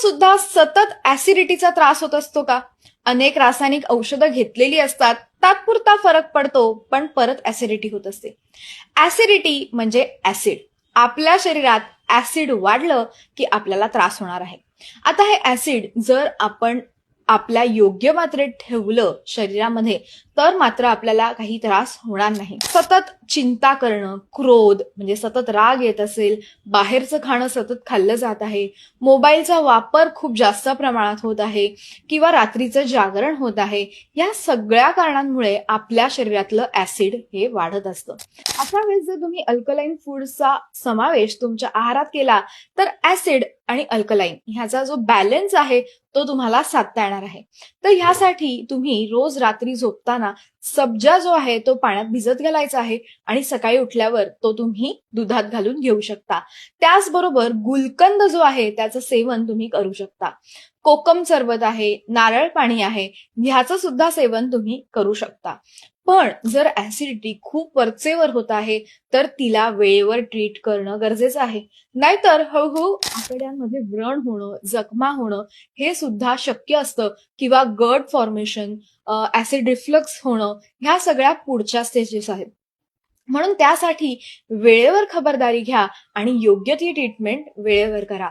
सुद्धा सतत ऍसिडिटीचा त्रास होत असतो का? अनेक रासायनिक औषधं घेतलेली असतात. तात्पुरता फरक पडतो पण परत ऍसिडिटी होत असते. ऍसिडिटी म्हणजे ऍसिड आपल्या शरीरात ऍसिड वाढलं की आपल्याला त्रास होणार आहे. आता हे ऍसिड जर आपण आपल्या योग्य मात्रेत ठेवलं शरीरामध्ये तर मात्र आपल्याला काही त्रास होणार नाही. सतत चिंता करणं क्रोध म्हणजे सतत राग येत असेल बाहेरचं खाणं सतत खाल्लं जात आहे मोबाईलचा वापर खूप जास्त प्रमाणात होत आहे किंवा रात्रीचं जागरण होत आहे या सगळ्या कारणांमुळे आपल्या शरीरातलं ऍसिड हे वाढत असतं. अशा वेळेस जर तुम्ही अल्कलाईन फूडचा समावेश तुमच्या आहारात केला तर ऍसिड आणि अल्कलाईन ह्याचा जो बॅलन्स आहे तो तुम्हाला साधता येणार आहे. तर ह्यासाठी तुम्ही रोज रात्री झोपताना सब्जा जो आहे तो पाण्यात भिजत घालायचा आहे आणि सकाळी उठल्यावर तो तुम्ही दुधात घालून घेऊ शकता. त्याचबरोबर गुलकंद जो आहे त्याचं सेवन तुम्ही करू शकता. कोकम सरबत आहे नारळ पाणी आहे ह्याचं सुद्धा सेवन तुम्ही करू शकता. पण जर ऍसिडिटी खूप वरचेवर होत आहे तर तिला वेळेवर ट्रीट करणं गरजेचं आहे. नाहीतर हळूहळू आतड्यांमध्ये व्रण होणं जखमा होणं हे सुद्धा शक्य असतं किंवा गड फॉर्मेशन ऍसिड रिफ्लक्स होणं ह्या सगळ्या पुढच्या स्टेजेस आहेत. म्हणून त्यासाठी वेळेवर खबरदारी घ्या आणि योग्य ती ट्रीटमेंट वेळेवर करा.